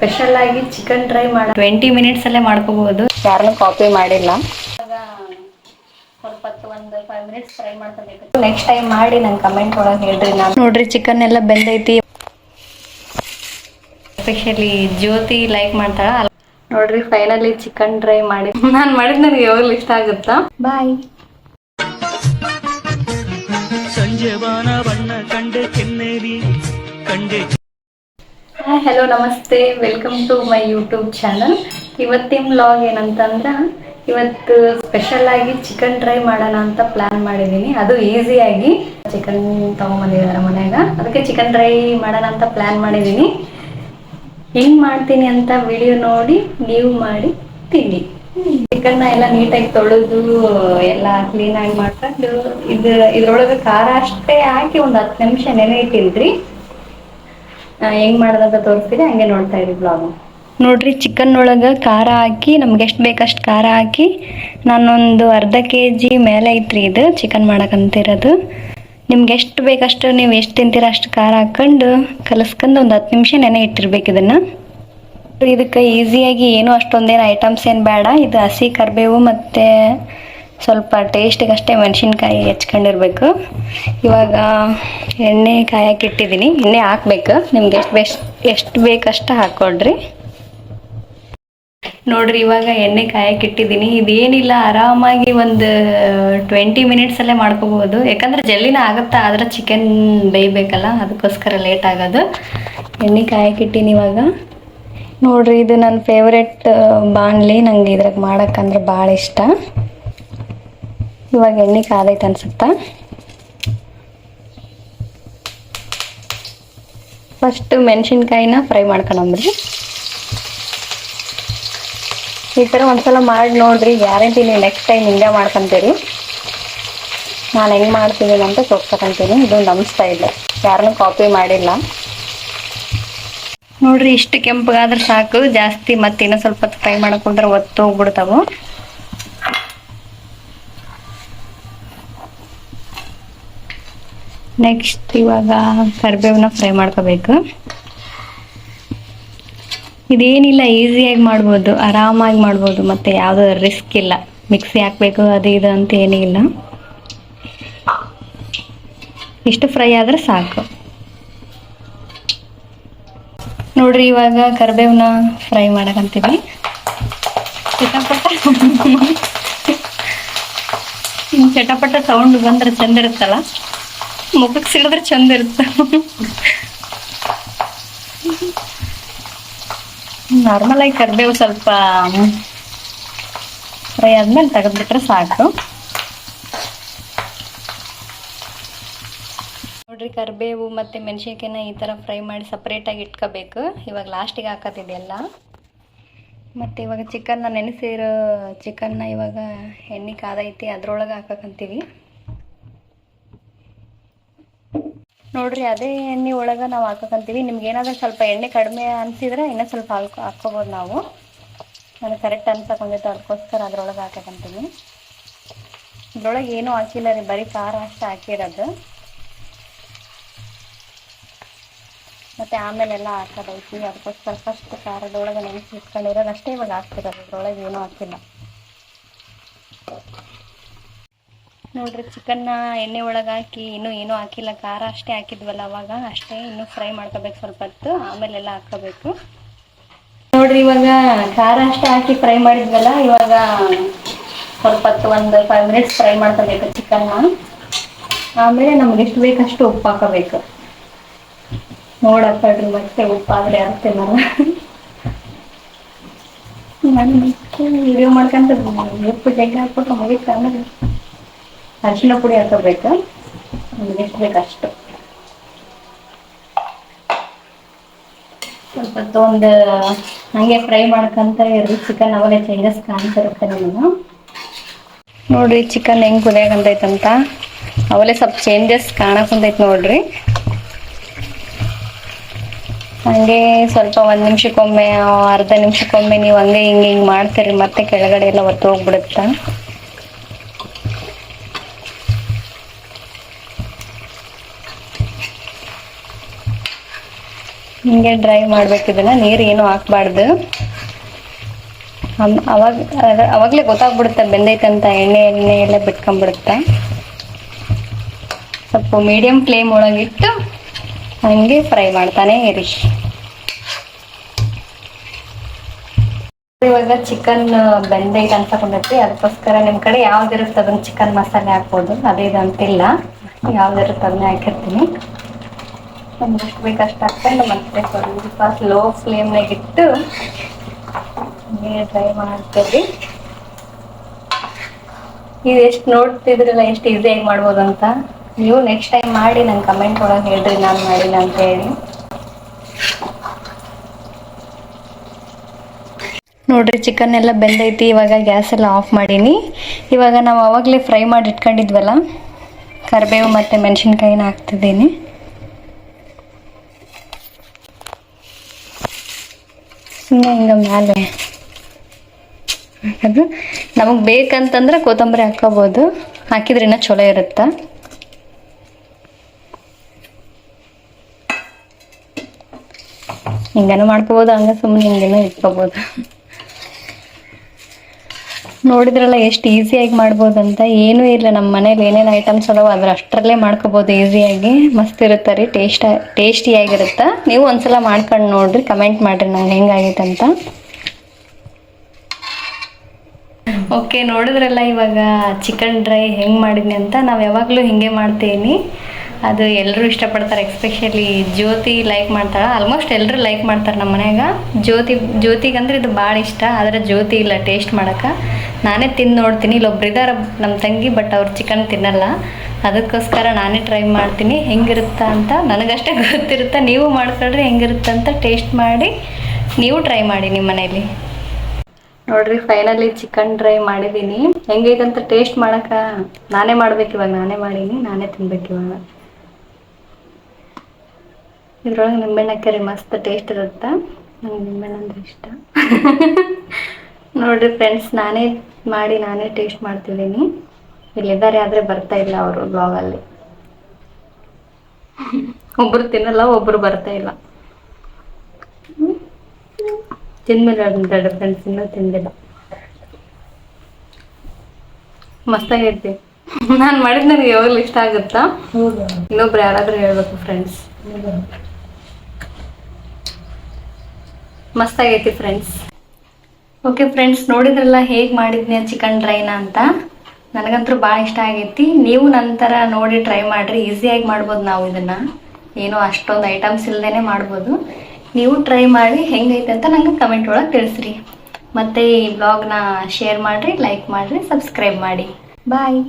Special ಆಗಿ chicken dry ಮಾಡ twenty minutes ಅಲ್ಲೇ ಮಾಡ್ಕೋಬಹುದು. ಯಾರನ್ನೂ ಕಾಪಿ ಮಾಡಿಲ್ಲ. ಸ್ವಲ್ಪ ಹೊತ್ತು ಒಂದು ಫೈವ್ ಮಿನಿಟ್ಸ್ ಫ್ರೈ ಮಾಡ್ಕೋಬೇಕು. ನೆಕ್ಸ್ಟ್ ಟೈಮ್ ಮಾಡಿ ನಂಗೆ ಕಮೆಂಟ್ ಒಳಗೆ ಹೇಳ್ರಿ ನಾನು. ನೋಡ್ರಿ ಚಿಕನ್ ಎಲ್ಲ ಬೆಂದೈತಿ. ಸ್ಪೆಷಲಿ ಜ್ಯೋತಿ ಲೈಕ್ ಮಾಡ್ತಾಳ ನೋಡ್ರಿ ಫೈನಲಿ ಚಿಕನ್ ಡ್ರೈ ಮಾಡಿ ನಾನು ಮಾಡಿದ್ ನನಗೆ ಯಾವಾಗಲೂ ಇಷ್ಟ ಆಗುತ್ತಾ? ಬಾಯ್ ಸಂಜೆ ಬಣ್ಣ ಕಂಡೆ ಕೆನ್ನೇರಿ ಕಂಡೆ ಹಾಯ್ ಹಲೋ ನಮಸ್ತೆ. Welcome to my YouTube channel ಇವತ್ತಿನ ಬ್ಲಾಗ್ ಏನಂತಂದ್ರೆ ಇವತ್ತು ಸ್ಪೆಷಲ್ ಆಗಿ ಚಿಕನ್ ಡ್ರೈ ಮಾಡೋಣ ಅಂತ ಪ್ಲಾನ್ ಮಾಡಿದ್ದೀನಿ ಅದು ಈಸಿಯಾಗಿ ಚಿಕನ್ ತೊಗೊಂಬಂದಿದ್ದಾರೆ ಮನ್ಯಾಗ. ಅದಕ್ಕೆ ಚಿಕನ್ ಡ್ರೈ ಮಾಡೋಣ ಅಂತ ಪ್ಲಾನ್ ಮಾಡಿದ್ದೀನಿ ಹೆಂಗ್ ಮಾಡ್ತೀನಿ ಅಂತ ವಿಡಿಯೋ ನೋಡಿ ನೀವು ಮಾಡಿ ತಿನ್ನಿ. ಚಿಕನ್ನ ಎಲ್ಲ ನೀಟಾಗಿ ತೊಳೆದು ಎಲ್ಲ ಕ್ಲೀನಾಗಿ ಮಾಡ್ಕೊಂಡು ಇದು ಇದ್ರೊಳಗೆ ಖಾರ ಅಷ್ಟೇ ಹಾಕಿ ಒಂದು ಹತ್ತು ನಿಮಿಷ ನೆನೆ ಇಟ್ಟಿನ್ರಿ ಆ, ಹೆಂಗ್ ಮಾಡೋದಂತ ತೋರಿಸ್ತೀನಿ, ಹಂಗೆ ನೋಡ್ತಾ ಇರಿ ಬ್ಲಾಗ್ ನೋಡ್ರಿ ಚಿಕನ್ ಒಳಗೆ ಖಾರ ಹಾಕಿ, ನಮ್ಗೆ ಎಷ್ಟು ಬೇಕಷ್ಟು ಖಾರ ಹಾಕಿ, ನಾನೊಂದು ಅರ್ಧ ಕೆ ಜಿ ಮೇಲೆ ಐತ್ರಿ ಇದು ಚಿಕನ್ ಮಾಡಕ್ಕಂತಿರೋದು ನಿಮ್ಗೆ ಎಷ್ಟು ಬೇಕಷ್ಟು ನೀವು ಎಷ್ಟು ತಿಂತೀರ ಅಷ್ಟು ಖಾರ ಹಾಕೊಂಡು ಕಲಸ್ಕೊಂಡು ಒಂದು ಹತ್ತು ನಿಮಿಷ ನೆನೆ ಇಟ್ಟಿರ್ಬೇಕು ಇದನ್ನ. ಇದಕ್ಕೆ ಈಸಿಯಾಗಿ ಏನು ಅಷ್ಟೊಂದೇನು ಐಟಮ್ಸ್ ಏನು ಬೇಡ. ಇದು ಹಸಿ ಕರಿಬೇವು ಮತ್ತು ಸ್ವಲ್ಪ ಟೇಸ್ಟಿಗೆ ಅಷ್ಟೇ ಮೆಣಸಿನ್ಕಾಯಿ ಹೆಚ್ಕೊಂಡಿರ್ಬೇಕು. ಇವಾಗ ಎಣ್ಣೆ ಕಾಯಕ್ಕೆ ಇಟ್ಟಿದ್ದೀನಿ. ಎಣ್ಣೆ ಹಾಕ್ಬೇಕು. ನಿಮ್ಗೆ ಎಷ್ಟು ಬೆಸ್ಟ್ ಎಷ್ಟು ಬೇಕಷ್ಟು ಹಾಕ್ಕೊಡ್ರಿ. ನೋಡ್ರಿ, ಇವಾಗ ಎಣ್ಣೆ ಕಾಯಕ್ಕೆ ಇಟ್ಟಿದ್ದೀನಿ. ಇದೇನಿಲ್ಲ, ಆರಾಮಾಗಿ ಒಂದು ಟ್ವೆಂಟಿ ಮಿನಿಟ್ಸಲ್ಲೇ ಮಾಡ್ಕೋಬೋದು. ಯಾಕಂದ್ರೆ ಜಲ್ದಿನ ಆಗುತ್ತಾ, ಆದ್ರೆ ಚಿಕನ್ ಬೇಯಬೇಕಲ್ಲ, ಅದಕ್ಕೋಸ್ಕರ ಲೇಟ್ ಆಗೋದು. ಎಣ್ಣೆ ಕಾಯಕ್ಕೆ ಇಟ್ಟಿನಿ ಇವಾಗ. ನೋಡ್ರಿ, ಇದು ನನ್ನ ಫೇವ್ರೆಟ್ ಬಾಣಲಿ. ನಂಗೆ ಇದ್ರಾಗ ಮಾಡೋಕ್ಕಂದ್ರೆ ಭಾಳ ಇಷ್ಟ. ಇವಾಗ ಎಣ್ಣೆ ಕಾದೈತೆ ಅನ್ಸುತ್ತಾ? ಫಸ್ಟ್ ಮೆಣಸಿನ್ಕಾಯಿನ ಫ್ರೈ ಮಾಡ್ಕೊಂಡ್ರಿ ಈ ಥರ ಒಂದ್ಸಲ ಮಾಡಿ ನೋಡ್ರಿ ಗ್ಯಾರಂಟಿ ನೀವು ನೆಕ್ಸ್ಟ್ ಟೈಮ್ ಹಿಂಗೆ ಮಾಡ್ಕೊಂತೀರಿ. ನಾನು ಹೆಂಗೆ ಮಾಡ್ತೀನಿ ಅಂತ ತೋರ್ಸಕಂತೀನಿ ಇದು ನಮ್ಮ ಇಲ್ಲ ಯಾರನ್ನೂ ಕಾಪಿ ಮಾಡಿಲ್ಲ. ನೋಡ್ರಿ ಇಷ್ಟು ಕೆಂಪಗಾದ್ರೆ ಸಾಕು, ಜಾಸ್ತಿ ಮತ್ತೆ ಇನ್ನೂ ಸ್ವಲ್ಪ ಫ್ರೈ ಮಾಡ್ಕೊಂಡ್ರೆ ಒತ್ತು ಹೋಗ್ಬಿಡ್ತಾವು ನೆಕ್ಸ್ಟ್ ಇವಾಗ ಕರಿಬೇವನ್ನ ಫ್ರೈ ಮಾಡ್ಕೋಬೇಕು. ಇದೇನಿಲ್ಲ ಈಸಿಯಾಗಿ ಮಾಡ್ಬೋದು, ಆರಾಮಾಗಿ ಮಾಡ್ಬೋದು, ಮತ್ತೆ ಯಾವುದೋ ರಿಸ್ಕ್ ಇಲ್ಲ. ಮಿಕ್ಸಿ ಹಾಕ್ಬೇಕು, ಅದು ಇದು ಅಂತ ಏನೂ ಇಲ್ಲ. ಇಷ್ಟು ಫ್ರೈ ಆದ್ರೆ ಸಾಕು. ನೋಡ್ರಿ, ಇವಾಗ ಕರಿಬೇವನ್ನ ಫ್ರೈ ಮಾಡಕಂತೀವಿ. ಚಟಪಟ ಚಟಪಟ ಸೌಂಡ್ ಬಂದ್ರೆ ಚಂದ ಇರುತ್ತಲ್ಲ? ಮುಖಕ್ಕೆ ಸಿಡಿದ್ರೆ ಚಂದ ಇರುತ್ತೆ. ನಾರ್ಮಲ್ ಆಗಿ ಕರಿಬೇವು ಸ್ವಲ್ಪ ಫ್ರೈ ಆದ್ಮೇಲೆ ತೆಗೆದ್ಬಿಟ್ರೆ ಸಾಕು. ನೋಡ್ರಿ, ಕರಿಬೇವು ಮತ್ತೆ ಮೆಣಸಿನ್ಕಾಯಿನ ಈ ಥರ ಫ್ರೈ ಮಾಡಿ ಸಪ್ರೇಟಾಗಿ ಇಟ್ಕೋಬೇಕು. ಇವಾಗ ಲಾಸ್ಟಿಗೆ ಎಲ್ಲ. ಮತ್ತೆ ಇವಾಗ ಚಿಕನ್ನ ನೆನೆಸಿರೋ ಚಿಕನ್ನ ಇವಾಗ ಎಣ್ಣೆ ಕಾದೈತಿ ಅದ್ರೊಳಗೆ ಹಾಕಕ್ಕಂತೀವಿ ನೋಡ್ರಿ, ಅದೇ ಎಣ್ಣೆ ಒಳಗೆ ನಾವು ಹಾಕೋಕಂತೀವಿ. ನಿಮ್ಗೆ ಏನಾದ್ರೂ ಸ್ವಲ್ಪ ಎಣ್ಣೆ ಕಡಿಮೆ ಅನಿಸಿದ್ರೆ ಇನ್ನೂ ಸ್ವಲ್ಪ ಹಾಕೋ ಹಾಕ್ಕೋಬೋದು ನಾವು. ನನಗೆ ಕರೆಕ್ಟ್ ಅನ್ಸಕೊಂಡಿತ್ತು ಅದಕ್ಕೋಸ್ಕರ ಅದ್ರೊಳಗೆ ಹಾಕೋಕಂತೀನಿ. ಇದ್ರೊಳಗೆ ಏನೂ ಹಾಕಿಲ್ಲ ರೀ, ಬರೀ ಖಾರ ಅಷ್ಟೇ ಹಾಕಿರೋದು. ಮತ್ತು ಆಮೇಲೆಲ್ಲ ಹಾಕೋದೈತಿ. ಅದಕ್ಕೋಸ್ಕರ ಫಸ್ಟ್ ಖಾರದೊಳಗೆ ನೆನೆಸಿ ಇಟ್ಕೊಂಡಿರೋದು ಅಷ್ಟೇ ಇವಾಗ ಹಾಕ್ತಿರೋದು. ಅದ್ರೊಳಗೆ ಏನೂ ಹಾಕಿಲ್ಲ. ನೋಡ್ರಿ ಚಿಕನ್ನ ಎಣ್ಣೆ ಒಳಗೆ ಹಾಕಿ, ಇನ್ನೂ ಏನೂ ಹಾಕಿಲ್ಲ, ಖಾರ ಅಷ್ಟೇ ಹಾಕಿದ್ವಲ್ಲ ಅವಾಗ, ಅಷ್ಟೇ ಇನ್ನೂ ಫ್ರೈ ಮಾಡ್ಕೋಬೇಕು ಸ್ವಲ್ಪ ಹೊತ್ತು ಆಮೇಲೆಲ್ಲ ಹಾಕ್ಕೋಬೇಕು ನೋಡ್ರಿ, ಇವಾಗ ಖಾರ ಅಷ್ಟೇ ಹಾಕಿ ಫ್ರೈ ಮಾಡಿದ್ವಲ್ಲ, ಇವಾಗ ಸ್ವಲ್ಪ ಹೊತ್ತು ಒಂದು ಫೈವ್ ಮಿನಿಟ್ಸ್ ಫ್ರೈ ಮಾಡ್ಕೋಬೇಕು ಚಿಕನ್ನ ಆಮೇಲೆ ನಮ್ಗೆ ಎಷ್ಟು ಬೇಕಷ್ಟು ಉಪ್ಪು ಹಾಕೋಬೇಕು. ನೋಡಕ್ಕಳ್ರಿ ಮತ್ತೆ ಉಪ್ಪಾದ್ರೆ ಆದರೆ ಅರ್ಥ ನಾನು ವಿಡಿಯೋ ಮಾಡ್ಕೊಂತ ಉಪ್ಪು ಜಗ್ಗಿ ಹಾಕ್ಬಿಟ್ಟು ಮುಗಿತು ಆಮೇಲೆ ಅರಿಶಿನ ಪುಡಿ ಹಾಕೋಬೇಕು ಎಷ್ಟು ಬೇಕಷ್ಟು ಸ್ವಲ್ಪ ಒಂದು ಹಂಗೆ ಫ್ರೈ ಮಾಡ್ಕೊಂತ ಇರ್ರಿ. ಚಿಕನ್ ಅವಲೇ ಚೇಂಜಸ್ ಕಾಣ್ತಿರುತ್ತೆ ನಾನು ನೋಡ್ರಿ ಚಿಕನ್ ಹೆಂಗ್ ಕುದಿಯಾಗಂತೈತಂತ ಅವಲೇ ಸ್ವಲ್ಪ ಚೇಂಜಸ್ ಕಾಣಕುಂತೈತಿ ನೋಡ್ರಿ. ಹಂಗೆ ಸ್ವಲ್ಪ ಒಂದ್ ನಿಮಿಷಕ್ಕೊಮ್ಮೆ, ಅರ್ಧ ನಿಮಿಷಕ್ಕೊಮ್ಮೆ ನೀವು ಹಂಗೆ ಹಿಂಗೆ ಹಿಂಗ್ ಮಾಡ್ತೀರಿ, ಮತ್ತೆ ಕೆಳಗಡೆ ಎಲ್ಲ ಒತ್ತು ಹೋಗ್ಬಿಡುತ್ತಾ. ಹಿಂಗೆ ಡ್ರೈ ಮಾಡ್ಬೇಕು. ಇದನ್ನ ನೀರು ಏನು ಹಾಕ್ಬಾರ್ದು. ಅವಾಗ ಅವಾಗ್ಲೇ ಗೊತ್ತಾಗ್ಬಿಡುತ್ತೆ ಬೆಂದೈತಂತ ಎಣ್ಣೆ ಎಣ್ಣೆ ಎಲ್ಲ ಬಿಟ್ಕೊಂಡ್ಬಿಡುತ್ತೆ. ಸ್ವಲ್ಪ ಮೀಡಿಯಂ ಫ್ಲೇಮ್ ಒಳಗಿಟ್ಟು ಹಂಗೆ ಫ್ರೈ ಮಾಡ್ತಾನೆ ಇರಿ ಇವಾಗ ಚಿಕನ್ ಬೆಂದೈತೆ ಅನ್ಸಕೊಂಡೈತಿ ಅದಕ್ಕೋಸ್ಕರ ನಿಮ್ ಕಡೆ ಯಾವ್ದಿರುತ್ತೆ ಅದನ್ನ ಚಿಕನ್ ಮಸಾಲೆ ಹಾಕ್ಬೋದು. ಅದೇ ಇದು ಅಂತಿಲ್ಲ. ಯಾವ್ದಿರುತ್ತೆ ಅದನ್ನ ಹಾಕಿರ್ತೀನಿ. ಒಂದಷ್ಟು ಬೇಕಷ್ಟು ಹಾಕೊಂಡು ಮತ್ತೆ ಸ್ವಲ್ಪ ಸ್ಲೋ ಫ್ಲೇಮ್ನಾಗ ಇಟ್ಟು ಡ್ರೈ ಮಾಡ್ತೀವಿ ನೀವು ಎಷ್ಟು ನೋಡ್ತಿದ್ರಲ್ಲ ಎಷ್ಟು ಈಸಿಯಾಗಿ ಮಾಡ್ಬೋದು ಅಂತ ನೀವು ನೆಕ್ಸ್ಟ್ ಟೈಮ್ ಮಾಡಿ ನಂಗೆ ಕಮೆಂಟ್ ಒಳಗೆ ಹೇಳ್ರಿ ನಾನು ಮಾಡಿಲ್ಲ ಅಂತ ಹೇಳಿ ನೋಡ್ರಿ ಚಿಕನ್ ಎಲ್ಲ ಬೆಂದೈತಿ, ಇವಾಗ ಗ್ಯಾಸ್ ಎಲ್ಲ ಆಫ್ ಮಾಡೀನಿ. ಇವಾಗ ನಾವು ಅವಾಗಲೇ ಫ್ರೈ ಮಾಡಿ ಇಟ್ಕೊಂಡಿದ್ವಲ್ಲ, ಕರಿಬೇವು ಮತ್ತು ಮೆಣಸಿನ್ಕಾಯಿನ ಹಾಕ್ತಿದ್ದೀನಿ. ಸುಮ್ಮನೆ ಹಿಂಗ ಮೇಲೆ ಅದು ನಮಗೆ ಬೇಕಂತಂದ್ರೆ ಕೊತ್ತಂಬರಿ ಹಾಕೋಬೋದು ಹಾಕಿದ್ರೆ ಇನ್ನೂ ಚಲೋ ಇರುತ್ತೆ? ಹಿಂಗನೂ ಮಾಡ್ಕೋಬೋದು, ಹಂಗೆ ಸುಮ್ಮನೆ ಹಿಂಗೇನೋ ಇಟ್ಕೋಬೋದು. ನೋಡಿದ್ರಲ್ಲ ಎಷ್ಟು ಈಸಿಯಾಗಿ ಅಂತ ಏನೂ ಇಲ್ಲ ನಮ್ಮ ಮನೇಲಿ ಏನೇನು ಐಟಮ್ಸ್ ಅದಾವ ಅದ್ರ ಅಷ್ಟರಲ್ಲೇ ಮಾಡ್ಕೋಬೋದು ಈಸಿಯಾಗಿ ಮಸ್ತ್ ಇರುತ್ತೆ ರೀ? ಟೇಸ್ಟ್ ಟೇಸ್ಟಿಯಾಗಿರುತ್ತೆ ನೀವು ಒಂದ್ಸಲ ಮಾಡ್ಕೊಂಡು ನೋಡ್ರಿ ಕಮೆಂಟ್ ಮಾಡಿರಿ ನಂಗೆ ಹೆಂಗಾಗೈತೆ ಅಂತ. ಓಕೆ ನೋಡಿದ್ರಲ್ಲ ಇವಾಗ ಚಿಕನ್ ಡ್ರೈ ಹೆಂಗೆ ಮಾಡಿದ್ನಿ ಅಂತ? ನಾವು ಯಾವಾಗಲೂ ಹಿಂಗೆ ಮಾಡ್ತೀನಿ. ಅದು ಎಲ್ಲರೂ ಇಷ್ಟಪಡ್ತಾರೆ ಎಕ್ಸ್ಪೆಷಲಿ ಜ್ಯೋತಿ ಲೈಕ್ ಮಾಡ್ತಾಳೆ. ಆಲ್ಮೋಸ್ಟ್ ಎಲ್ಲರೂ ಲೈಕ್ ಮಾಡ್ತಾರೆ ನಮ್ಮ ಮನ್ಯಾಗ. ಜ್ಯೋತಿ, ಜ್ಯೋತಿಗಂದ್ರೆ ಇದು ಭಾಳ ಇಷ್ಟ, ಆದರೆ ಜ್ಯೋತಿ ಇಲ್ಲ ಟೇಸ್ಟ್ ಮಾಡೋಕೆ. ನಾನೇ ತಿಂದು ನೋಡ್ತೀನಿ ಇಲ್ಲೊಬ್ರು ಇದ್ದಾರೆ ನಮ್ಮ ತಂಗಿ ಬಟ್ ಅವ್ರು ಚಿಕನ್ ತಿನ್ನಲ್ಲ. ಅದಕ್ಕೋಸ್ಕರ ನಾನೇ ಟ್ರೈ ಮಾಡ್ತೀನಿ. ಹೆಂಗಿರುತ್ತಾ ಅಂತ ನನಗಷ್ಟೇ ಗೊತ್ತಿರುತ್ತೆ. ನೀವು ಮಾಡ್ಕೊಳ್ರಿ, ಹೆಂಗಿರುತ್ತೆ ಅಂತ ಟೇಸ್ಟ್ ಮಾಡಿ ನೀವು ಟ್ರೈ ಮಾಡಿ ನಿಮ್ಮ ಮನೇಲಿ. ನೋಡ್ರಿ ಫೈನಲಿ ಚಿಕನ್ ಡ್ರೈ ಮಾಡಿದ್ದೀನಿ. ಹೆಂಗೈತೆ ಅಂತ ಟೇಸ್ಟ್ ಮಾಡಕ ನಾನೇ ಮಾಡ್ಬೇಕು ಇವಾಗ, ನಾನೇ ಮಾಡೀನಿ, ನಾನೇ ತಿನ್ಬೇಕು ಇವಾಗ. ಇದ್ರೊಳಗೆ ನಿಂಬೆಹಣ್ಣು ಹಾಕ್ಯಾರಿ ಮಸ್ತ್ ಟೇಸ್ಟ್ ಇರುತ್ತೆ. ನಂಗೆ ನಿಂಬೆಹಣ್ಣು ಅಂದ್ರೆ ಇಷ್ಟ. ನೋಡ್ರಿ ಫ್ರೆಂಡ್ಸ್ ನಾನೇ ಮಾಡಿ ನಾನೇ ಟೇಸ್ಟ್ ಮಾಡ್ತಿದ್ದೀನಿ. ಇಲ್ಲಿದ್ದಾರೆ ಆದರೆ ಬರ್ತಾ ಇಲ್ಲ ಅವರು ಬ್ಲಾಗಲ್ಲಿ ಒಬ್ರು ತಿನ್ನಲ್ಲ ಒಬ್ರು ಬರ್ತಾ ಇಲ್ಲ. ತಿಂದ್ಮೇಲೆ ಅಂತಾರೆ ಫ್ರೆಂಡ್ಸ್ ಇನ್ನೂ ತಿಂದಿಲ್ಲ. ಮಸ್ತಾಗೈತಿ ನಾನು ಮಾಡಿದ್ ನನಗೆ ಯಾವಾಗಲೂ ಇಷ್ಟ ಆಗುತ್ತಾ? ಇನ್ನೊಬ್ರು ಯಾರಾದ್ರೂ ಹೇಳ್ಬೇಕು ಫ್ರೆಂಡ್ಸ್ ಮಸ್ತಾಗೈತಿ ಫ್ರೆಂಡ್ಸ್ ಓಕೆ ಫ್ರೆಂಡ್ಸ್ ನೋಡಿದ್ರಲ್ಲ ಹೇಗೆ ಮಾಡಿದ್ನಿ ಚಿಕನ್ ಡ್ರೈನ ಅಂತ? ನನಗಂತೂ ಭಾಳ ಇಷ್ಟ ಆಗೈತಿ. ನೀವು ನಂತರ ನೋಡಿ ಟ್ರೈ ಮಾಡಿರಿ. ಈಸಿಯಾಗಿ ಮಾಡ್ಬೋದು ನಾವು ಇದನ್ನು. ಏನು ಅಷ್ಟೊಂದು ಐಟಮ್ಸ್ ಇಲ್ಲದೇ ಮಾಡ್ಬೋದು. ನೀವು ಟ್ರೈ ಮಾಡಿ ಹೆಂಗೈತೆ ಅಂತ ನಂಗೆ ಕಮೆಂಟ್ ಒಳಗೆ ತಿಳಿಸ್ರಿ. ಮತ್ತು ಈ ಬ್ಲಾಗ್ನ ಶೇರ್ ಮಾಡಿರಿ ಲೈಕ್ ಮಾಡಿರಿ ಸಬ್ಸ್ಕ್ರೈಬ್ ಮಾಡಿ. ಬಾಯ್